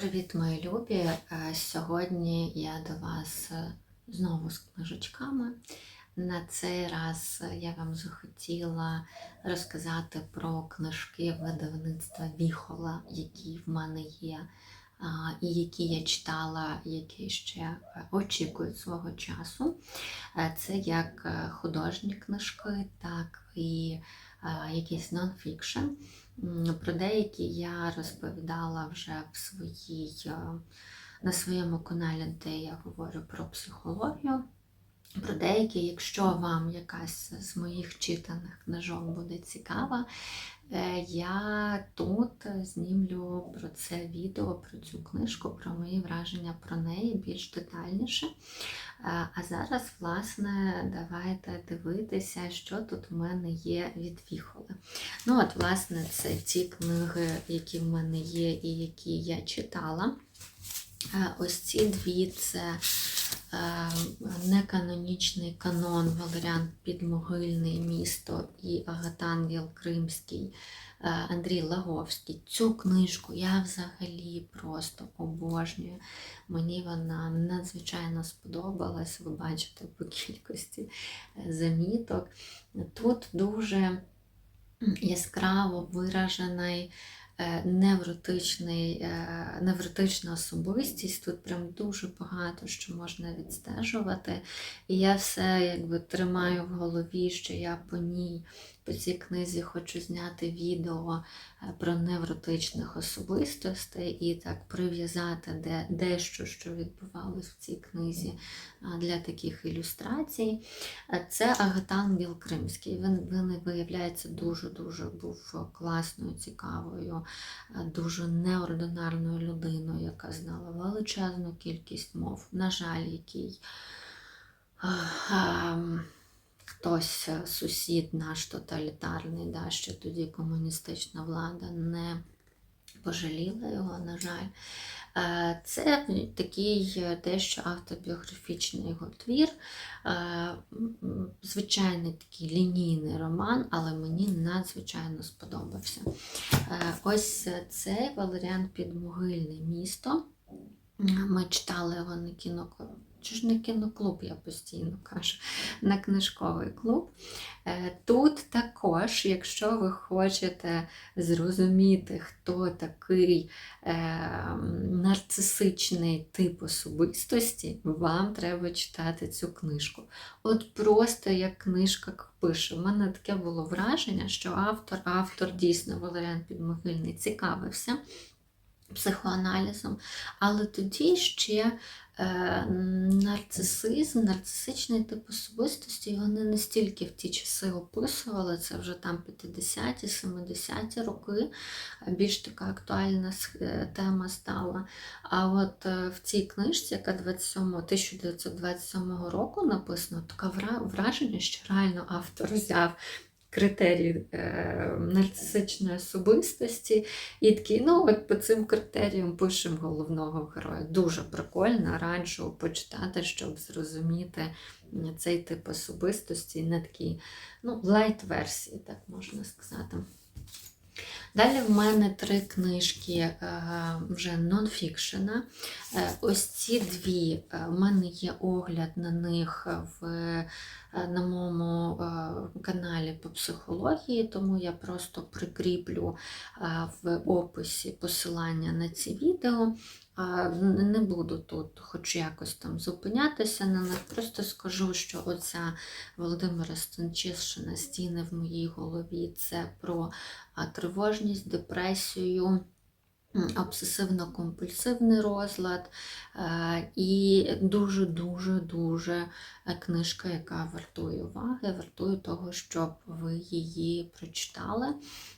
Привіт, мої любі! Е, Сьогодні я до вас е, знову з книжечками. На цей раз е, я вам захотіла розказати про книжки видавництва Віхола, які в мене є, і які я читала, які ще е, очікують свого часу. Е, Це як е, художні книжки, так і якісь нонфікшн. Про деякі я розповідала вже в своїй, на своєму каналі, де я говорю про психологію. Про деякі, якщо вам якась з моїх читаних книжок буде цікава, е, я тут знімлю про це відео, про цю книжку, про мої враження про неї більш детальніше. Е, А зараз, власне, давайте дивитися, що тут в мене є від Віхоли. Ну, от, власне, це ті книги, які в мене є і які я читала. Е, Ось ці дві це неканонічний канон Валеріан Підмогильний місто і Агатангел Кримський е, Андрій Лаговський. Цю книжку я взагалі просто обожнюю. Мені вона надзвичайно сподобалась, ви бачите по кількості е, заміток. Тут дуже яскраво виражений е, невротичний, е, невротична особистість. Тут прям дуже багато що можна відстежувати. І я все якби тримаю в голові, що я по ній, по цій книзі хочу зняти відео е, про невротичних особистостей і так прив'язати де, дещо, що відбувалось в цій книзі для таких ілюстрацій. Е, Це Агатангел Кримський. Він, він виявляється дуже-дуже був класною, цікавою, е, дуже неординарною людиною, яка знала величезну кількість мов. На жаль, який е, ем, хтось, е, сусід наш тоталітарний, да, ще тоді комуністична влада не пожаліла його, на жаль. Е, Це такий е, дещо автобіографічний його твір, звичайний такий лінійний роман, але мені надзвичайно сподобався. Ось цей Валеріан Підмогильне місто. Ми читали його на кіноклуб. Чи ж не кіноклуб, я постійно кажу, на книжковий клуб. Е, Тут також, якщо ви хочете зрозуміти, хто такий е, нарцисичний тип особистості, вам треба читати цю книжку. От просто як книжка пише. У мене таке було враження, що автор, автор дійсно Валеріан Підмогильний цікавився психоаналізом, але тоді ще е, нарцисизм, нарцисичний тип особистості, його не настільки в ті часи описували, це вже там 50-ті, 70-ті роки, більш така актуальна е, тема стала. А от е, в цій книжці, яка 27, 1927 року написано, таке враження, що реально автор взяв критерії е, нарцисичної особистості. І такий, ну от по цим критеріям пишемо головного героя. Дуже прикольно раніше почитати, щоб зрозуміти цей тип особистості на такій ну, лайт-версії, так можна сказати. Далі в мене три книжки е, вже нонфікшена. Е, Ось ці дві, е, в мене є огляд на них в, на моєму е, каналі по психології, тому я просто прикріплю е, в описі посилання на ці відео. Не буду тут хоч якось там зупинятися на них, просто скажу, що оця Володимира Станчишина стіни в моїй голові це про тривожність, депресію, обсесивно-компульсивний розлад е, і дуже-дуже-дуже е, книжка, яка вартує уваги, вартує того, щоб ви її прочитали.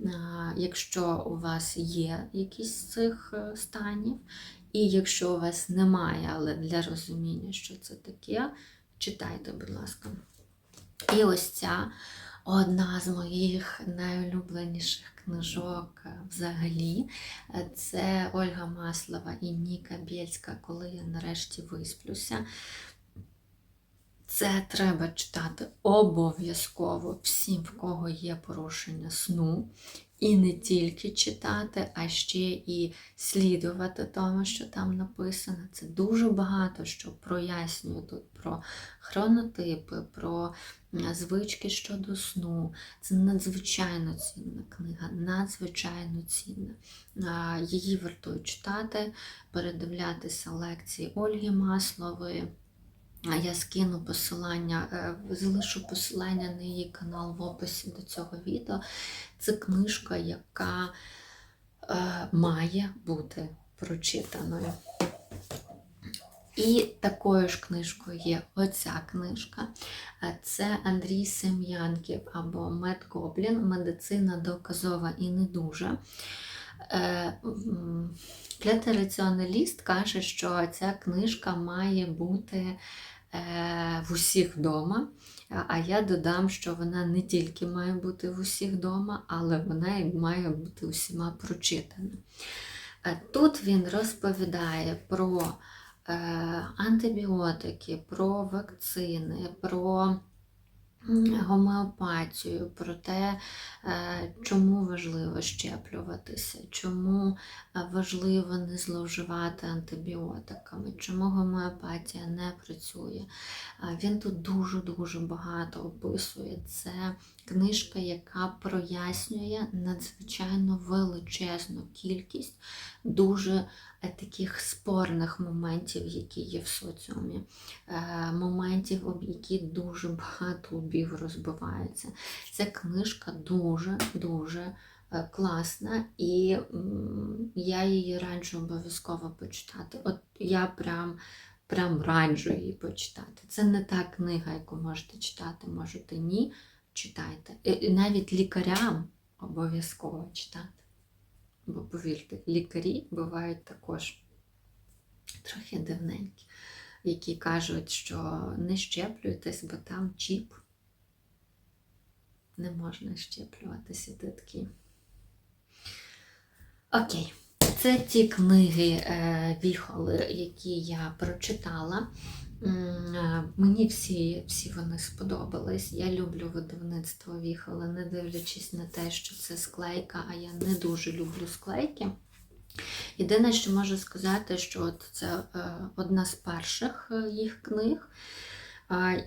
Е, Якщо у вас є якісь з цих станів, і якщо у вас немає, але для розуміння, що це таке, читайте, будь ласка. І ось ця одна з моїх найулюбленіших книжок взагалі. Це Ольга Маслова і Ніка Бєльська, коли я нарешті висплюся. Це треба читати обов'язково всім, в кого є порушення сну. І не тільки читати, а ще і слідувати тому, що там написано. Це дуже багато що прояснює тут про хронотипи, про звички щодо сну. Це надзвичайно цінна книга, надзвичайно цінна. Її варто читати, передивлятися лекції Ольги Маслової. Я скину посилання, е, залишу посилання на її канал в описі до цього відео. Це книжка, яка е, має бути прочитаною. І такою ж книжкою є оця книжка. Е, Це Андрій Сем'янків або Мед Гоблін Медицина доказова і не дуже. Е, каже, що ця книжка має бути е, в усіх вдома. А- я додам, що вона не тільки має бути в усіх вдома, але вона і має бути усіма прочитана. Тут він розповідає про антибіотики, про вакцини, про гомеопатію, про те, е, чому важливо щеплюватися, чому е, важливо не зловживати антибіотиками, чому гомеопатія не працює. Е, Він тут дуже-дуже багато описує. Це книжка, яка прояснює надзвичайно величезну кількість дуже е, таких спорних моментів, які є в соціумі, Е, моментів, які дуже багато лбів розбивається. Ця книжка дуже-дуже е, класна, і я її раджу обов'язково почитати. От я прям. Прям раджу її почитати. Це не та книга, яку можете читати, можете ні. Читайте. І навіть лікарям обов'язково читати. Бо повірте, лікарі бувають також трохи дивненькі, які кажуть, що не щеплюйтесь, бо там чіп. Не можна щеплюватися, ти такі. Окей. Це ті книги е, Віхоли, які я прочитала. Е, Мені всі, всі вони сподобались. Я люблю видавництво Віхоли, не дивлячись на те, що це склейка, а я не дуже люблю склейки. Єдине, що можу сказати, що от це е, одна з перших е, їх книг.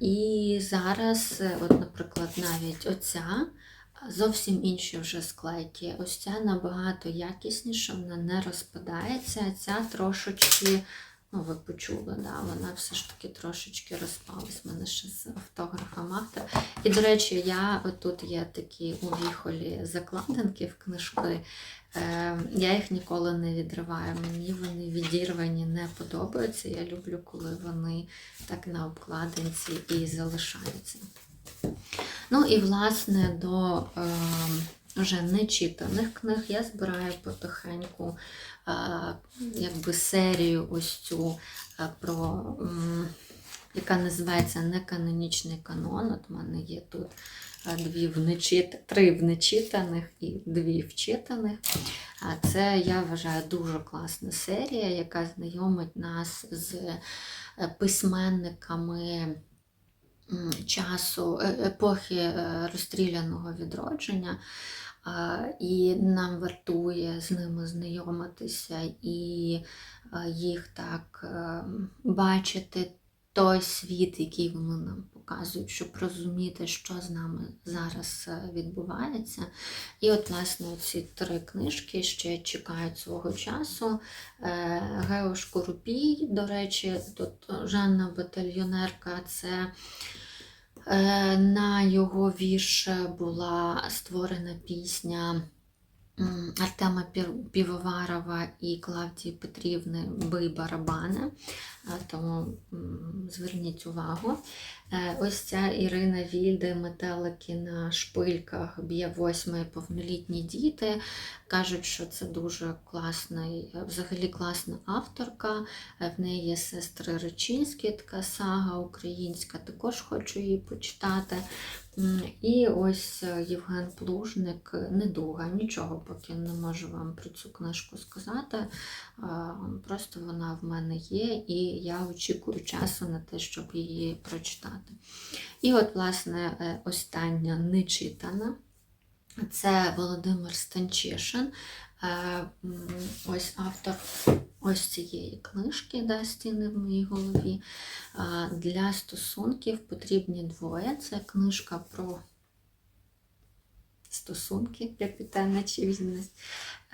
І зараз, от, наприклад, навіть оця зовсім інші вже склейки. Ось ця набагато якісніша, вона не розпадається, ця трошечки, ну ви почули, да, вона все ж таки трошечки розпалась. У мене ще з автографом автор. І, до речі, я отут є такі у віхолі закладинки в книжки. Е, Я їх ніколи не відриваю. Мені вони відірвані не подобаються. Я люблю, коли вони так на обкладинці і залишаються. Ну і власне до е, вже нечитаних книг я збираю потихеньку е, якби серію ось цю е, про. яка називається Неканонічний канон. От у мене є тут е, дві в три в нечитаних і дві вчитаних. А Це, я вважаю, дуже класна серія, яка знайомить нас з письменниками часу е, епохи е, розстріляного відродження. І нам вартує з ними знайомитися і е, їх так бачити той світ, який вони нам показують, щоб розуміти, що з нами зараз відбувається. І от, власне, ці три книжки ще чекають свого часу. Гео Шкурупій, до речі, тут Жанна Батальйонерка, це на його вірш була створена пісня. Артема Півоварова і Клавдії Петрівни Бий барабани, Е, тому зверніть увагу. Е, Ось ця Ірина Вільде, метелики на шпильках, б'є восьми повнолітні діти. Кажуть, що це дуже класний, е, взагалі класна авторка. Е, В неї є сестри Речинські, така сага українська, також хочу її почитати. І ось е, Євген Плужник, недуга, нічого поки не можу вам про цю книжку сказати. Просто вона в мене є, і я очікую часу на те, щоб її прочитати. І от, власне, остання нечитана. Це Володимир Станчишин, е, ось автор ось цієї книжки да, Стіни в моїй голові. Е, Для стосунків потрібні двоє. Це книжка про стосунки, капітальна чарівність.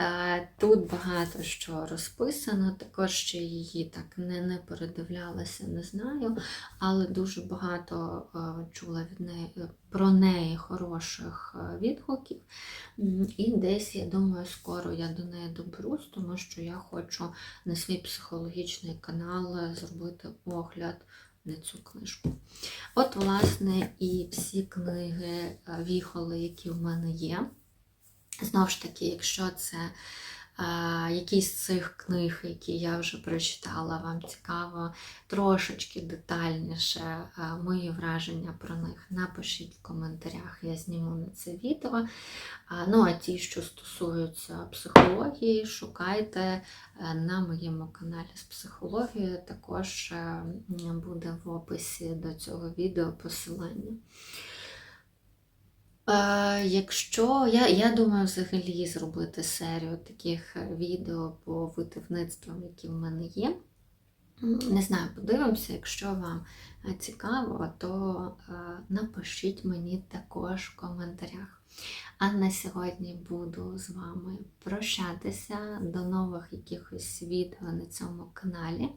Е, Тут багато що розписано, також ще її так не, не передивлялася, не знаю, але дуже багато е, чула від неї е, про неї хороших відгуків. І десь, я думаю, скоро я до неї доберусь, тому що я хочу на свій психологічний канал зробити огляд на цю книжку. От, власне, і всі книги е, віхоли, які в мене є. Знову ж таки, якщо це якісь з цих книг, які я вже прочитала, вам цікаво трошечки детальніше мої враження про них, напишіть в коментарях, я зніму на це відео. Ну, а ті, що стосуються психології, шукайте е, на моєму каналі з психологією. Також е, буде в описі до цього відео посилання. Е, Якщо я, я думаю, взагалі зробити серію таких е, відео по видавництвам, які в мене є. Не знаю, подивимося, якщо вам е, цікаво, то напишіть мені також в коментарях. А на сьогодні буду з вами прощатися до нових якихось відео на цьому каналі.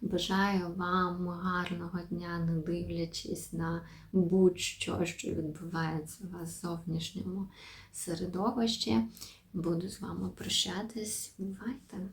Бажаю вам гарного дня, не дивлячись на будь-що, що відбувається у вас в зовнішньому середовищі. Буду з вами прощатись. Бувайте!